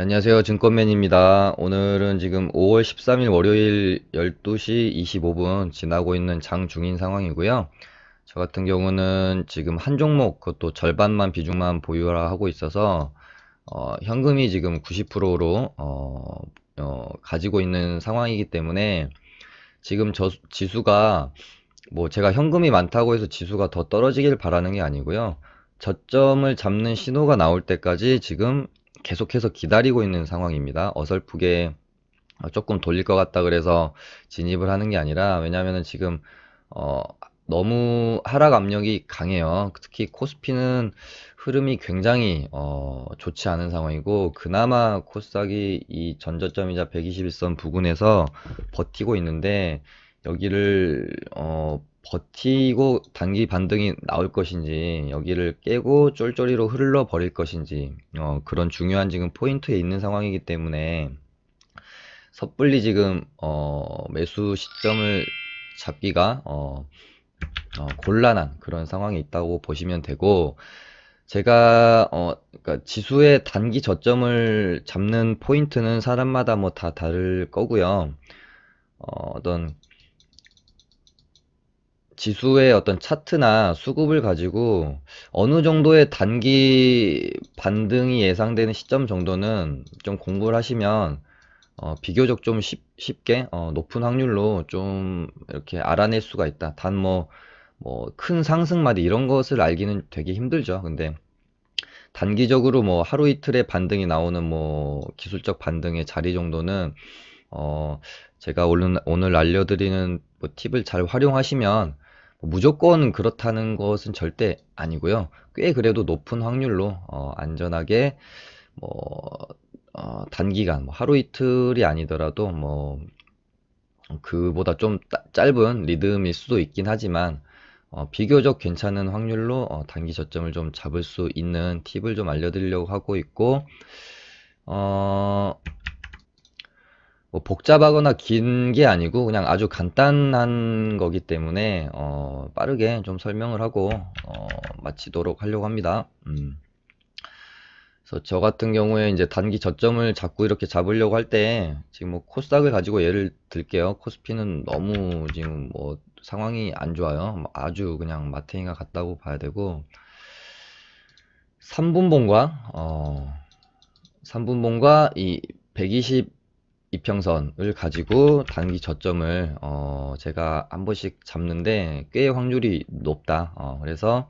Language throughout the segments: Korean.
네, 안녕하세요. 증권맨입니다. 오늘은 지금 5월 13일 월요일 12시 25분 지나고 있는 장중인 상황이고요. 저 같은 경우는 지금 한 종목, 그것도 절반만 비중만 보유하고 있어서, 어, 현금이 지금 90%로, 어, 어, 가지고 있는 상황이기 때문에, 지금 저 지수가, 뭐 제가 현금이 많다고 해서 지수가 더 떨어지길 바라는 게 아니고요. 저점을 잡는 신호가 나올 때까지 지금 계속해서 기다리고 있는 상황입니다. 어설프게 조금 돌릴 것 같다 그래서 진입을 하는 게 아니라 왜냐하면 지금 어 너무 하락 압력이 강해요. 특히 코스피는 흐름이 굉장히 어 좋지 않은 상황이고 그나마 코스닥이 이 전저점이자 121선 부근에서 버티고 있는데 여기를 어 버티고 단기 반등이 나올 것인지 여기를 깨고 쫄쫄이로 흘러 버릴 것인지 어, 그런 중요한 지금 포인트에 있는 상황이기 때문에 섣불리 지금 어, 매수 시점을 잡기가 어, 어, 곤란한 그런 상황이 있다고 보시면 되고 제가 어, 그러니까 지수의 단기 저점을 잡는 포인트는 사람마다 뭐 다 다를 거고요. 어, 어떤 지수의 어떤 차트나 수급을 가지고 어느 정도의 단기 반등이 예상되는 시점 정도는 좀 공부를 하시면 어, 비교적 좀 쉽, 쉽게 어, 높은 확률로 좀 이렇게 알아낼 수가 있다. 단 뭐 뭐 큰 상승마디 이런 것을 알기는 되게 힘들죠. 근데 단기적으로 뭐 하루 이틀의 반등이 나오는 뭐 기술적 반등의 자리 정도는 어 제가 오늘 오늘 알려드리는 뭐 팁을 잘 활용하시면 무조건 그렇다는 것은 절대 아니고요. 꽤 그래도 높은 확률로 어, 안전하게 뭐 어, 단기간 뭐 하루 이틀이 아니더라도 뭐 그보다 좀 따, 짧은 리듬일 수도 있긴 하지만 어, 비교적 괜찮은 확률로 어, 단기 저점을 좀 잡을 수 있는 팁을 좀 알려드리려고 하고 있고 어, 뭐 복잡하거나 긴 게 아니고 그냥 아주 간단한 거기 때문에 어, 빠르게 좀 설명을 하고 어, 마치도록 하려고 합니다. 음. 저 같은 경우에 이제 단기 저점을 자꾸 이렇게 잡으려고 할 때 지금 뭐 코스닥을 가지고 예를 들게요. 코스피는 너무 지금 뭐 상황이 안 좋아요. 뭐 아주 그냥 마탱이가 같다고 봐야 되고 3분봉과 어 3분봉과 이 120 이평선을 가지고 단기 저점을 어 제가 한 번씩 잡는데 꽤 확률이 높다. 어 그래서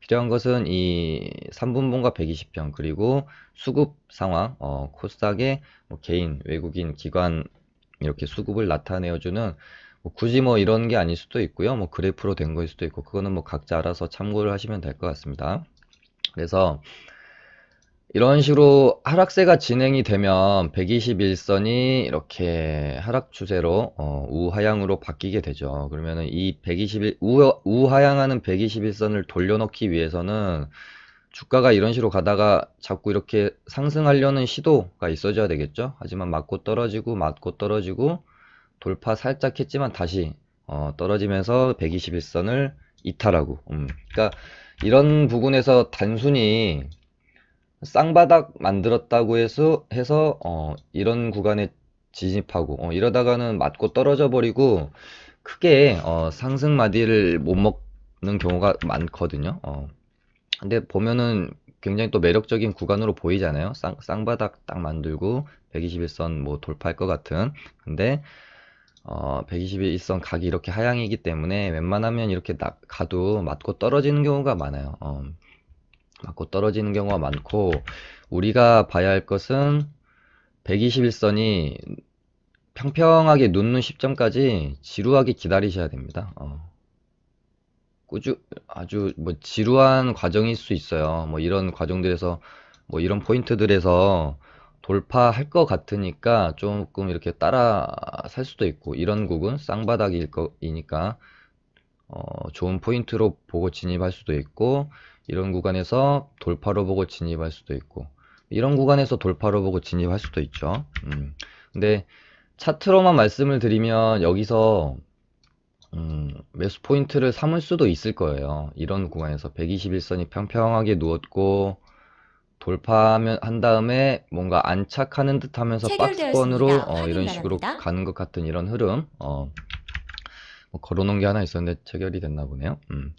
필요한 것은 이 3분봉과 120평 그리고 수급 상황 어 코스닥의 뭐 개인 외국인 기관 이렇게 수급을 나타내어주는 뭐 굳이 뭐 이런 게 아닐 수도 있고요. 뭐 그래프로 된 거일 수도 있고 그거는 뭐 각자 알아서 참고를 하시면 될 것 같습니다. 그래서 이런 식으로 하락세가 진행이 되면 121선이 이렇게 하락 추세로 어, 우하향으로 바뀌게 되죠. 그러면은 이 121, 우, 우하향하는 121선을 돌려놓기 위해서는 주가가 이런 식으로 가다가 자꾸 이렇게 상승하려는 시도가 있어줘야 되겠죠. 하지만 맞고 떨어지고 맞고 떨어지고 돌파 살짝 했지만 다시 어, 떨어지면서 121선을 이탈하고 음. 그러니까 이런 부분에서 단순히 쌍바닥 만들었다고 해서 해서 어, 이런 구간에 진입하고 어, 이러다가는 맞고 떨어져 버리고 크게 어, 상승 마디를 못 먹는 경우가 많거든요. 어. 근데 보면은 굉장히 또 매력적인 구간으로 보이잖아요. 쌍, 쌍바닥 딱 만들고 121선 뭐 돌파할 것 같은. 근데 어, 121선 각이 이렇게 하향이기 때문에 웬만하면 이렇게 나, 가도 맞고 떨어지는 경우가 많아요. 어. 맞고 떨어지는 경우가 많고 우리가 봐야 할 것은 121선이 평평하게 눕는 시점까지 지루하게 기다리셔야 됩니다. 어. 꾸준 아주 뭐 지루한 과정일 수 있어요. 뭐 이런 과정들에서 뭐 이런 포인트들에서 돌파할 것 같으니까 조금 이렇게 따라 살 수도 있고 이런 곡은 쌍바닥일 거이니까 어, 좋은 포인트로 보고 진입할 수도 있고 이런 구간에서 돌파로 보고 진입할 수도 있고 이런 구간에서 돌파로 보고 진입할 수도 있죠. 음. 근데 차트로만 말씀을 드리면 여기서 음, 매수 포인트를 삼을 수도 있을 거예요. 이런 구간에서 121선이 평평하게 누웠고 돌파하면 한 다음에 뭔가 안착하는 듯 하면서 박스권으로. 어, 이런 식으로 바랍니다. 가는 것 같은 이런 흐름. 어, 뭐 걸어놓은 게 하나 있었는데 체결이 됐나 보네요. 음.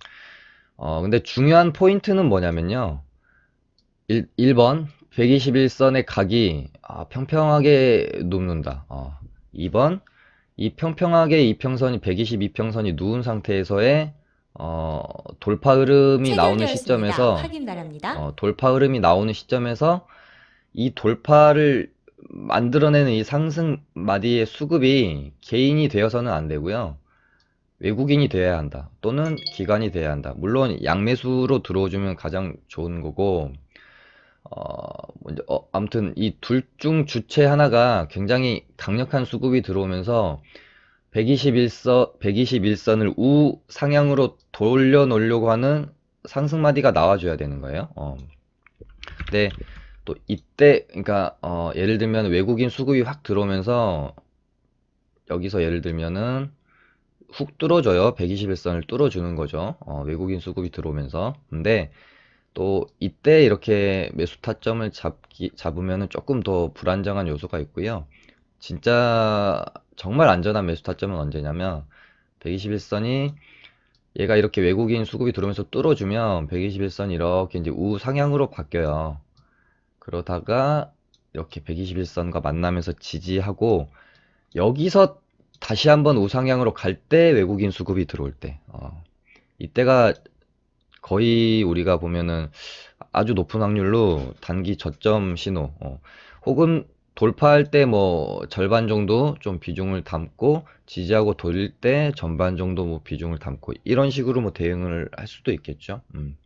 어, 근데 중요한 포인트는 뭐냐면요. 1, 1번 121선의 각이 아, 평평하게 눕는다. 어, 2번 이 평평하게 이평선이 122평선이 누운 상태에서의 어, 돌파 흐름이 나오는. 시점에서. 어, 돌파 흐름이 나오는 시점에서 이 돌파를 만들어내는 이 상승 마디의 수급이 개인이 되어서는 안 되고요. 외국인이 돼야 한다. 또는 기관이 돼야 한다. 물론 양매수로 들어오주면 가장 좋은 거고, 어, 먼저, 어, 아무튼 이 둘 중 주체 하나가 굉장히 강력한 수급이 들어오면서 121선, 121선을 우상향으로 돌려놓으려고 하는 상승마디가 나와줘야 되는 거예요. 어. 근데 또 이때, 그러니까, 어, 예를 들면 외국인 수급이 확 들어오면서 여기서 예를 들면은 훅 뚫어줘요. 121선을 뚫어주는 거죠. 어, 외국인 수급이 들어오면서. 근데 또 이때 이렇게 매수 타점을 잡기, 잡으면은 조금 더 불안정한 요소가 있고요. 진짜 정말 안전한 매수 타점은 언제냐면 121선이 얘가 이렇게 외국인 수급이 들어오면서 뚫어주면 121선이 이렇게 이제 우상향으로 바뀌어요. 그러다가 이렇게 121선과 만나면서 지지하고 여기서 다시 한번 우상향으로 갈 때 외국인 수급이 들어올 때 어, 이때가 거의 우리가 보면은 아주 높은 확률로 단기 저점 신호 어, 혹은 돌파할 때 뭐 절반 정도 좀 비중을 담고 지지하고 돌릴 때 전반 정도 뭐 비중을 담고 이런 식으로 뭐 대응을 할 수도 있겠죠. 음.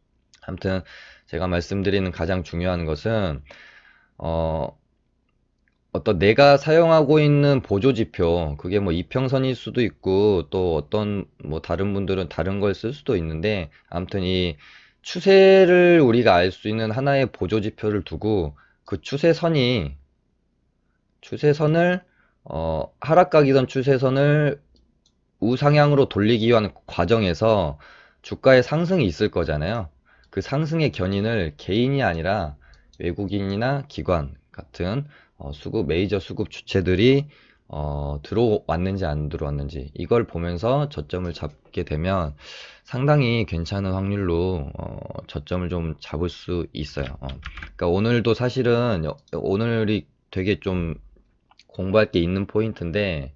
아무튼 제가 말씀드리는 가장 중요한 것은 어, 어떤 내가 사용하고 있는 보조 지표, 그게 뭐 이평선일 수도 있고, 또 어떤 뭐 다른 분들은 다른 걸 쓸 수도 있는데, 아무튼 이 추세를 우리가 알 수 있는 하나의 보조 지표를 두고, 그 추세선이, 추세선을, 어, 하락각이던 추세선을 우상향으로 돌리기 위한 과정에서 주가의 상승이 있을 거잖아요. 그 상승의 견인을 개인이 아니라 외국인이나 기관 같은 어, 수급, 메이저 수급 주체들이 어, 들어왔는지 안 들어왔는지 이걸 보면서 저점을 잡게 되면 상당히 괜찮은 확률로 어, 저점을 좀 잡을 수 있어요. 어. 그러니까 오늘도 사실은 여- 오늘이 되게 좀 공부할 게 있는 포인트인데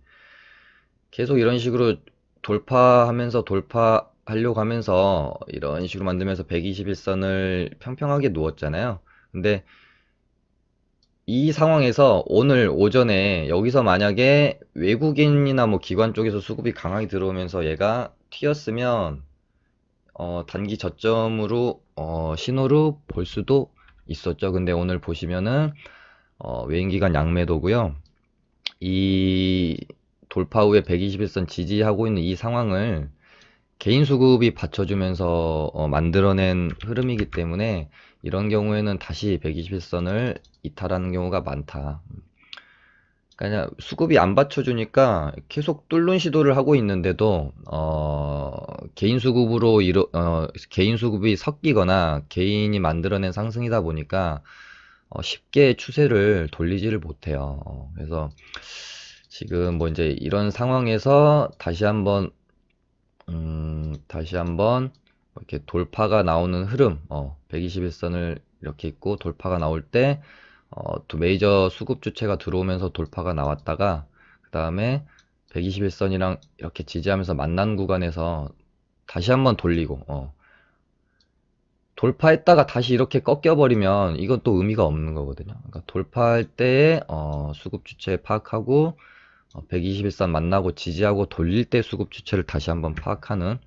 계속 이런 식으로 돌파하면서 돌파하려고 하면서 이런 식으로 만들면서 121선을 평평하게 누웠잖아요. 근데 이 상황에서 오늘 오전에 여기서 만약에 외국인이나 뭐 기관 쪽에서 수급이 강하게 들어오면서 얘가 튀었으면 어, 단기 저점으로 어, 신호로 볼 수도 있었죠. 근데 오늘 보시면은 어, 외인기관 양매도고요. 이 돌파 후에 121선 지지하고 있는 이 상황을 개인 수급이 받쳐주면서 어, 만들어낸 흐름이기 때문에 이런 경우에는 다시 121선을 이탈하는 경우가 많다. 그냥 수급이 안 받쳐주니까 계속 뚫는 시도를 하고 있는데도 어, 개인 수급으로 이루, 어, 개인 수급이 섞이거나 개인이 만들어낸 상승이다 보니까 어, 쉽게 추세를 돌리지를 못해요. 어, 그래서 지금 뭐 이제 이런 상황에서 다시 한번 음, 다시 한번 이렇게 돌파가 나오는 흐름, 어, 121선을 이렇게 있고 돌파가 나올 때, 어, 두 메이저 수급 주체가 들어오면서 돌파가 나왔다가, 그 다음에 121선이랑 이렇게 지지하면서 만난 구간에서 다시 한번 돌리고, 어, 돌파했다가 다시 이렇게 꺾여버리면 이건 또 의미가 없는 거거든요. 그러니까 돌파할 때에, 어, 수급 주체 파악하고, 어, 121선 만나고 지지하고 돌릴 때 수급 주체를 다시 한번 파악하는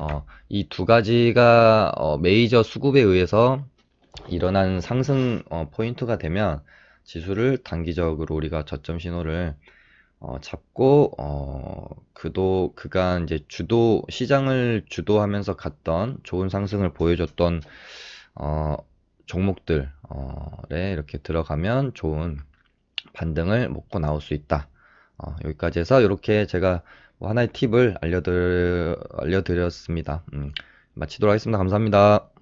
어, 이 두 가지가 어, 메이저 수급에 의해서 일어난 상승 어, 포인트가 되면 지수를 단기적으로 우리가 저점 신호를 어, 잡고 어, 그도 그간 이제 주도 시장을 주도하면서 갔던 좋은 상승을 보여줬던 어, 종목들에 이렇게 들어가면 좋은 반등을 먹고 나올 수 있다. 어, 여기까지 해서 이렇게 제가 뭐 하나의 팁을 알려드, 알려드렸습니다. 음, 마치도록 하겠습니다. 감사합니다.